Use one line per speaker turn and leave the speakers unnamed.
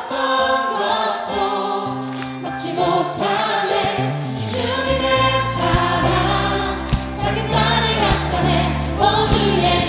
어떤 것도 막지 못하네. 주님의 사랑 작은 나를 감싸네. 원수의